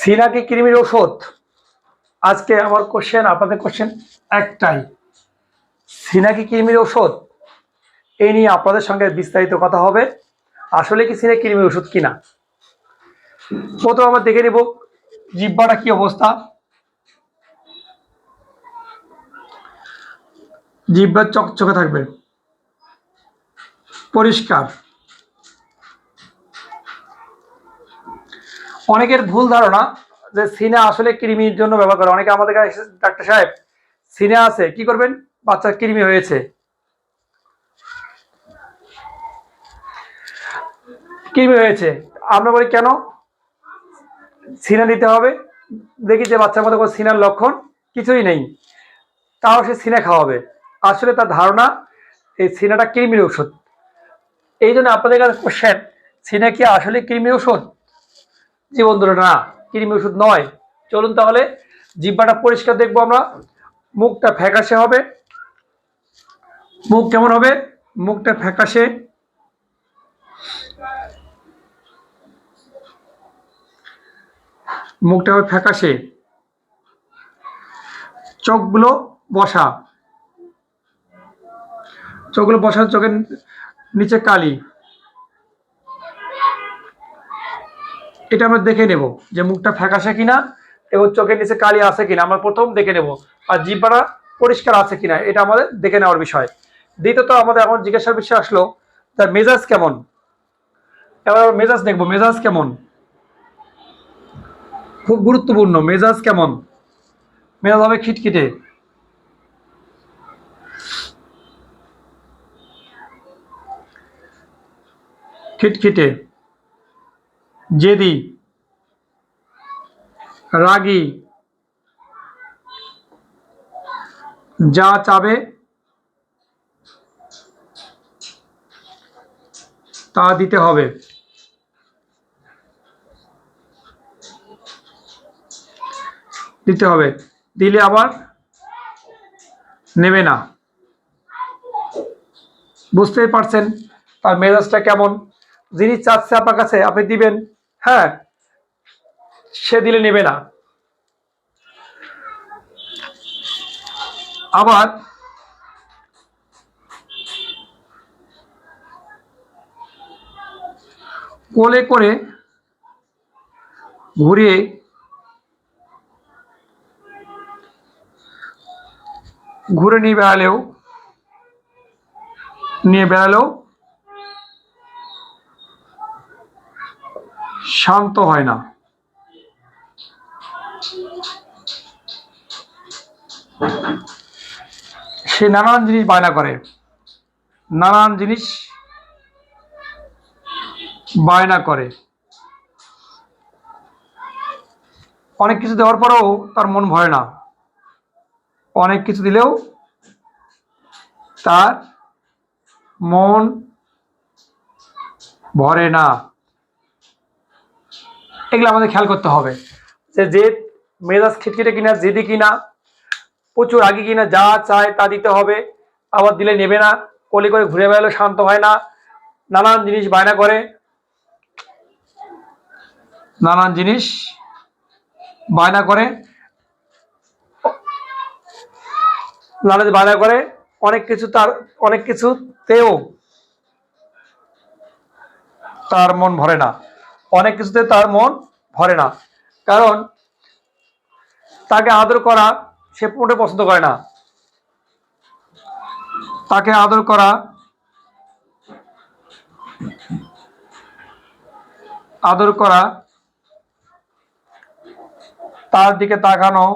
সিনাকি কৃমির ওষুধ। আজকে আমার কোশ্চেন আপনাদের কোশ্চেন একটাই। সিনাকি কৃমির ওষুধ এই নিয়ে আপনাদের সঙ্গে বিস্তারিত কথা হবে। আসলে কি সিনা কৃমির ওষুধ কিনা? প্রথম আমরা দেখে নিব জিব্বাটা কি অবস্থা। জিব্বা চকচকে থাকবে। পরিষ্কার। অনেকের ভুল ধারণা যে সিনা আসলে কৃমির জন্য ব্যবহার করে। অনেকে আমাদের কাছে ডাক্তার সাহেব সিনা আছে, কি করবেন? বাচ্চা কৃমি হয়েছে। কৃমি হয়েছে। আমরা বলি, কেন? সিনা দিতে হবে? দেখি যে বাচ্চার মধ্যে কোনো সিনার লক্ষণ কিছুই নেই। তাও সে সিনা খাওয়াবে। আসলে তার ধারণা, এই সিনাটা কৃমির ওষুধ এই জন্য আপনাদের কাছে কোশ্চেন সিনা কি আসলে কৃমির ওষুধ জি ধরে না কৃমি ওষুধ নয়। চলুন তাহলে, জিব্বাটা পরিষ্কার দেখব আমরা। মুখটা ফ্যাকাশে হবে। মুখ কেমন হবে? মুখটা ফ্যাকাশে। মুখটা হবে ফ্যাকাশে। চোখগুলো বসা। চোখগুলো বসা চোখের নিচে কালি। এটা আমরা দেখে নেব যে মুখটা ফ্যাকাশে কিনা এবং চোখের নিচে কালি আছে কিনা। আমরা প্রথম দেখে নেব আর জিব্বাটা পরিষ্কার আছে কিনা, এটা আমাদের দেখে নেওয়ার বিষয়। দ্বিতীয়ত আমাদের এখন জিজ্ঞাসার বিষয় আসলো তার মেজাজ কেমন? এবার মেজাজ দেখব, মেজাজ কেমন? খুব গুরুত্বপূর্ণ, মেজাজ কেমন? মেজাজ হবে খিটখিটে। খিটখিটে। জেদি, রাগী, যা চাবে তা দিতে হবে। দিতে হবে। দিলে আবার নেবে না। বুঝতেই পারছেন তার মেজাজটা কেমন? যিনি চাচ্ছে আপনার কাছে, আপনি দিবেন। হ্যাঁ সে দিলে নেবে না। আবার কোলে করে ঘুরিয়ে ঘুরে নিয়ে বেড়ালেও নিয়ে বেড়ালেও শান্ত হয় না। সে নানান জিনিস বায়না করে। নানান জিনিস বায়না করে। অনেক কিছু দেওয়ার পরেও তার মন ভরে না। অনেক কিছু দিলেও তার মন ভরে না। এগুলো আমাদের খেয়াল করতে হবে। যে যে মেজাজ খিটখিটে কিনা, জেদি কিনা, প্রচুর আগে কিনা, যা চায় তা দিতে হবে। আবার দিলে নেবে না, কলি করে ঘুরে বেড়ালে, শান্ত হয় না, নানান জিনিস বায়না করে। নানান জিনিস বায়না করে। লালচ বায়না করে, অনেক কিছু তার, অনেক কিছুতেও তার মন ভরে না। অনেক কিছুতে তার মন ভরে না। কারণ তাকে আদর করা সে মোটে পছন্দ করে না। তাকে আদর করা আদর করা তার দিকে তাকানো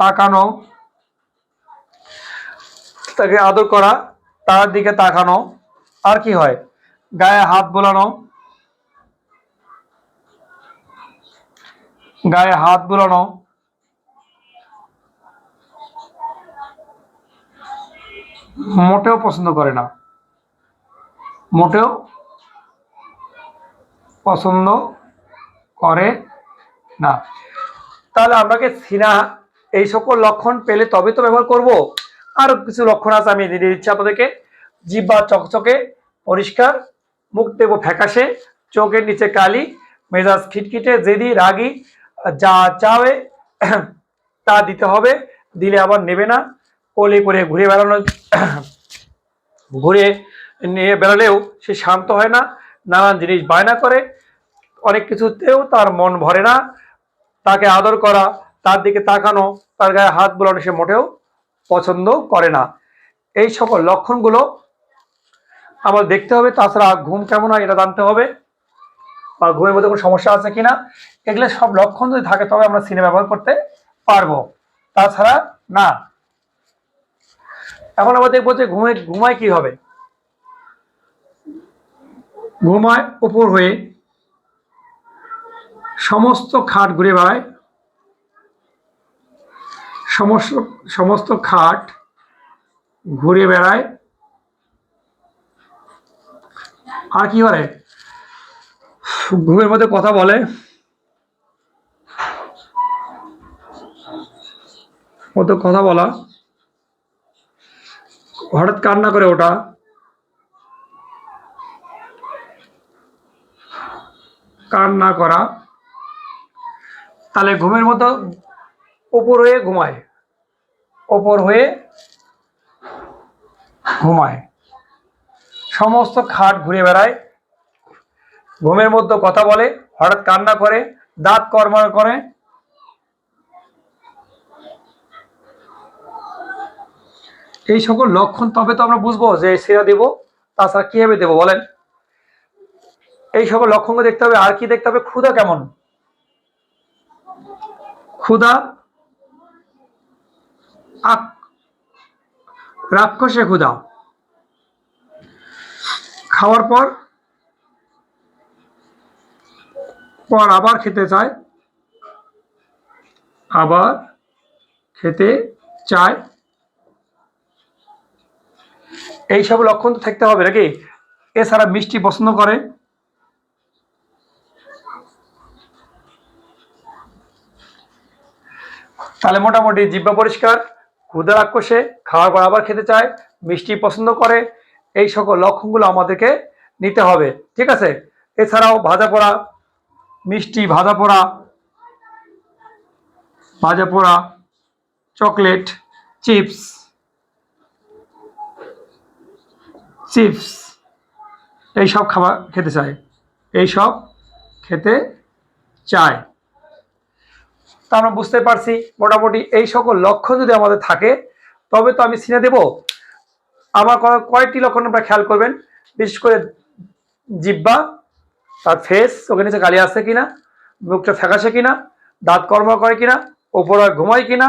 তাকানো তাকে আদর করা, তার দিকে তাকানো, আর কি হয়? গায়ে হাত বোলানো, গায়ে হাত বোলানো, মোটেও পছন্দ করে না। মোটেও পছন্দ করে না। তাহলে আপনাকে সিনা এই সকল লক্ষণ পেলে তবে তো ব্যবহার করব? আরও কিছু লক্ষণ আছে, আমি দিয়ে দিচ্ছি আপনাদেরকে। জিব্বা চকচকে, পরিষ্কার, মুখ দেবো ফ্যাকাশে, চোখের নিচে কালি, মেজাজ খিটখিটে, জেদি, রাগি, যা চাবে তা দিতে হবে, দিলে আবার নেবে না। কোলে করে ঘুরে বেড়ানো, ঘুরে নিয়ে বেড়ালেও সে শান্ত হয় না, নানান জিনিস বায়না করে। অনেক কিছুতেও তার মন ভরে না। তাকে আদর করা, তার দিকে তাকানো, তার গায়ে হাত বোলানো সে মোটেও পছন্দ করে না। এই সকল লক্ষণগুলো আমার দেখতে হবে, তাছাড়া ঘুম কেমন হয় এটা জানতে হবে। বা ঘুমের মধ্যে কোনো সমস্যা আছে কিনা, এগুলো সব লক্ষণ যদি থাকে তবে আমরা সিনে ব্যবহার করতে পারব। তাছাড়া না, এখন আমরা দেখব যে ঘুমে, ঘুমায় কি হবে। ঘুমায় উপর হয়ে সমস্ত খাট ঘুরে বেড়ায়। সমস্ত সমস্ত খাট ঘুরে বেড়ায়। আর কি করে ঘুমের মধ্যে কথা বলে। মতো কথা বলা। হঠাৎ কান্না করে ওটা কান্না করা। তাহলে ঘুমের মতো ওপর হয়ে ঘুমায়। ওপর হয়ে ঘুমায়। সমস্ত খাট ঘুরে বেড়ায়। ঘুমের মধ্যে কথা বলে, হঠাৎ কান্না করে, দাঁত কর্মর করে। এই সকল লক্ষণ তবে তো আমরা বুঝব যে সেরা দেব, তাছাড়া কীভাবে দেবো বলেন? এই সকল লক্ষণগুলো দেখতে হবে, আর কি দেখতে হবে, ক্ষুধা কেমন? ক্ষুধা রাক্ষসে ক্ষুধা খাওয়ার পর পর আবার খেতে চায়। আবার খেতে চায়। এই সব লক্ষণ তো থাকতে হবে নাকি? এছাড়া মিষ্টি পছন্দ করে। তাহলে মোটামুটি জিব্বা পরিষ্কার। ক্ষুদা রাক্ষসে খাওয়ার পর আবার খেতে চায়, মিষ্টি পছন্দ করে, এই সকল লক্ষণগুলো আমাদেরকে নিতে হবে, ঠিক আছে? এছাড়াও ভাজা পোড়া, মিষ্টি ভাজা পোড়া ভাজা পোড়া, চকলেট, চিপস চিপস এইসব খাবার খেতে চায় এইসব খেতে চায়। তা আমরা বুঝতে পারছি। মোটামুটি এই সকল লক্ষণ যদি আমাদের থাকে, তবে তো আমি সিনে দেব। আমার কয়েকটি লক্ষণ আপনারা খেয়াল করবেন। বিশেষ করে জিব্বা তার ফেস ওখানে নিচে গালি আসছে কিনা, মুখটা ফ্যাকাশে কিনা, দাঁত কর্ম করে কিনা, ওপরে ঘুমায় কিনা,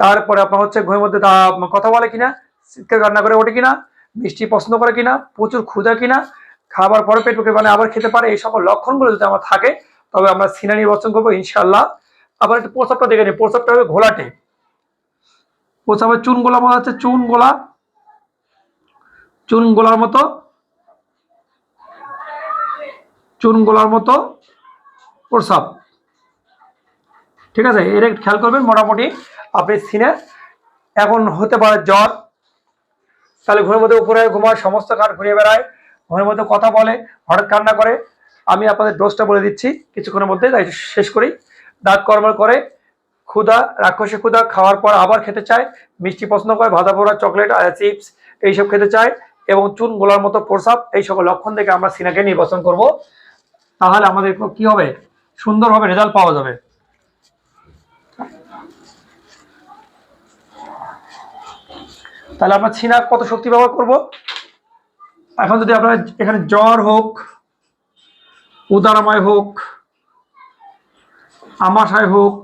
তারপরে আপনার হচ্ছে ঘুমের মধ্যে কথা বলে কিনা, শীতকাল রান্না করে ওঠে কিনা, মিষ্টি পছন্দ করে কিনা, প্রচুর ক্ষুধা কিনা, খাবার পরে পেট মানে আবার খেতে পারে, এই সকল লক্ষণগুলো যদি আমার থাকে, তবে আমরা সিনা নির্বাচন করব ইনশাল্লাহ আবার একটু প্রসাবটা দেখে নিই প্রসাবটা হবে ঘোলাটে। প্রসাবের চুন গোলা মনে হচ্ছে চুন গোলা। চুন গোলার মতো। চুন গোলার মতো প্রসাব ঠিক আছে এটা খেয়াল করবেন, মোটামুটি আপনি সিনে এখন হতে পারে জ্বর। তাহলে ঘুমের মধ্যে উপরে ঘুমায়, সমস্ত কাঠ ঘুরিয়ে বেড়ায়, ঘুমের মধ্যে কথা বলে, হঠাৎ কান্না করে। আমি আপনাদের ডোজটা বলে দিচ্ছি, কিছুক্ষণের মধ্যে, তাই শেষ করি। দাঁত কর্মর করে, ক্ষুধা রাক্ষসে ক্ষুধা, খাওয়ার পর আবার খেতে চায়, মিষ্টি পছন্দ করে, ভাজা পোড়া, চকলেট চিপস, এইসব খেতে চায় এবং চুন গোলার মতো প্রসাব এই সকল লক্ষণ থেকে আমরা সিনাকে নির্বাচন করব। তাহলে আমাদের কি হবে? সুন্দরভাবে রেজাল্ট পাওয়া যাবে। তাহলে আমরা ছিনা কত শক্তি ব্যবহার করব? এখন যদি আপনার এখানে জ্বর হোক, উদারময় হোক আমাশায় হোক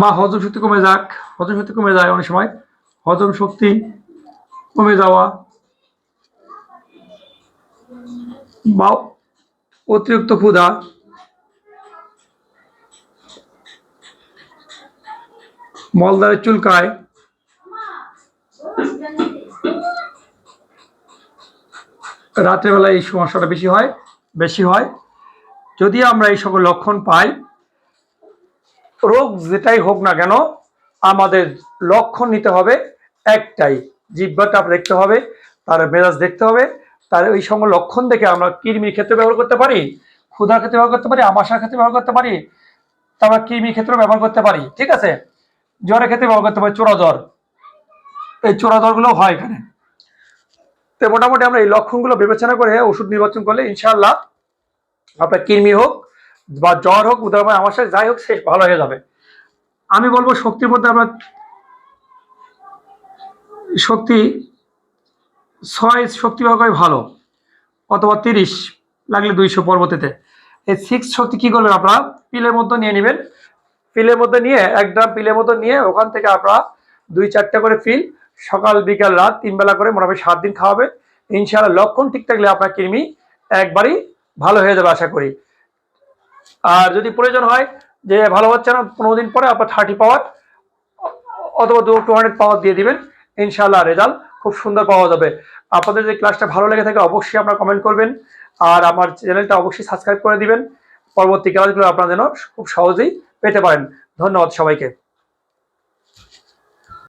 বা হজম শক্তি কমে যাক, হজম শক্তি কমে যায় অনেক সময়। হজম শক্তি কমে যাওয়া বা অতিরিক্ত ক্ষুধা। মলদারে চুলকায়। রাতের বেলায় এই সমস্যাটা বেশি হয় বেশি হয়। যদি আমরা এই সকল লক্ষণ পাই, রোগ যেটাই হোক না কেন, আমাদের লক্ষণ নিতে হবে একটাই জিব্বাটা দেখতে হবে, তার মেজাজ দেখতে হবে, তার ওই সঙ্গে লক্ষণ দেখে আমরা কৃমির ক্ষেত্রে ব্যবহার করতে পারি, ক্ষুধার ক্ষেত্রে ব্যবহার করতে পারি আমাশার ক্ষেত্রে ব্যবহার করতে পারি, তারপর কৃমির ক্ষেত্রে ব্যবহার করতে পারি, ঠিক আছে? জ্বরের ক্ষেত্রে ব্যবহার করতে পারি, চোরা জ্বর। এই চোরা জ্বরগুলো হয় এখানে। তো মোটামুটি আমরা এই লক্ষণগুলো বিবেচনা করে ওষুধ নির্বাচন করলে ইনশাআল্লাহ আপনার কৃমি হোক বা জ্বর হোক উদাহরণ আমাশা যাই হোক সে ভালো হয়ে যাবে। আমি বলব শক্তির মধ্যে আমরা শক্তি ছয় শক্তি ব্যবহার ভালো, অথবা তিরিশ লাগলে দুইশো পরবর্তীতে। এই সিক্স শক্তি কি করবেন আপনারা? পিলের মধ্যে নিয়ে নেবেন। পিলের মধ্যে নিয়ে, এক ড্রাম পিলের মধ্যে নিয়ে ওখান থেকে আপনারা দুই চারটা করে পিল সকাল, বিকাল, রাত তিন বেলা করে মোটামুটি সাত দিন খাওয়াবেন। ইনশাআল্লাহ লক্ষণ ঠিক থাকলে আপনার কৃমি একবারই ভালো হয়ে যাবে আশা করি। আর যদি প্রয়োজন হয় যে ভালো হচ্ছে না, পনেরো দিন পরে আপনার থার্টি পাওয়ার অথবা দু টু হান্ড্রেড পাওয়ার দিয়ে দিবেন ইনশাল্লাহ রেজাল্ট খুব সুন্দর পাওয়া যাবে। আপনাদের যে ক্লাসটা ভালো লেগে থাকে, অবশ্যই আপনারা কমেন্ট করবেন, আর আমার চ্যানেলটা অবশ্যই সাবস্ক্রাইব করে দিবেন। পরবর্তী ক্লাসগুলো আপনারা যেন খুব সহজেই পেতে পারেন। ধন্যবাদ সবাইকে।